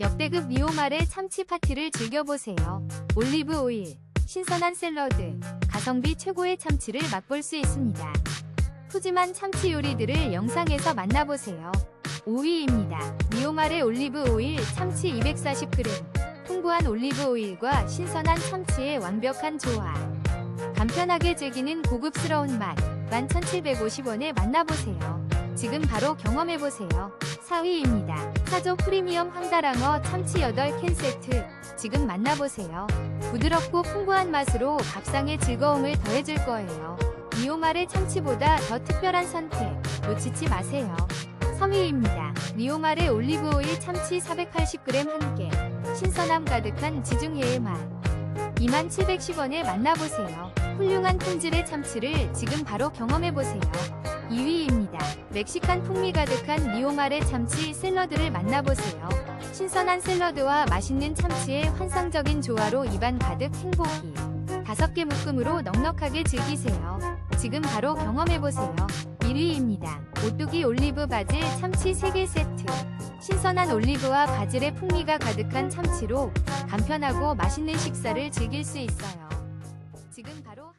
역대급 리오말의 참치 파티를 즐겨보세요. 올리브 오일, 신선한 샐러드, 가성비 최고의 참치를 맛볼 수 있습니다. 푸짐한 참치 요리들을 영상에서 만나보세요. 5위입니다. 리오말의 올리브 오일 참치 240g. 풍부한 올리브 오일과 신선한 참치의 완벽한 조화. 간편하게 즐기는 고급스러운 맛. 11,750원에 만나보세요. 지금 바로 경험해보세요. 4위입니다. 사조 프리미엄 황다랑어 참치 8캔 세트. 지금 만나보세요. 부드럽고 풍부한 맛으로 밥상의 즐거움을 더해줄 거예요. 리오말의 참치보다 더 특별한 선택. 놓치지 마세요. 3위입니다. 리오말의 올리브 오일 참치 480g 함께. 신선함 가득한 지중해의 맛. 2710원에 만나보세요. 훌륭한 품질의 참치를 지금 바로 경험해보세요. 2위입니다. 멕시칸 풍미 가득한 리오말의 참치 샐러드를 만나보세요. 신선한 샐러드와 맛있는 참치의 환상적인 조화로 입안 가득 행복이. 5개 묶음으로 넉넉하게 즐기세요. 지금 바로 경험해보세요. 1위입니다. 오뚜기 올리브 바질 참치 3개 세트. 신선한 올리브와 바질의 풍미가 가득한 참치로 간편하고 맛있는 식사를 즐길 수 있어요. 지금 바로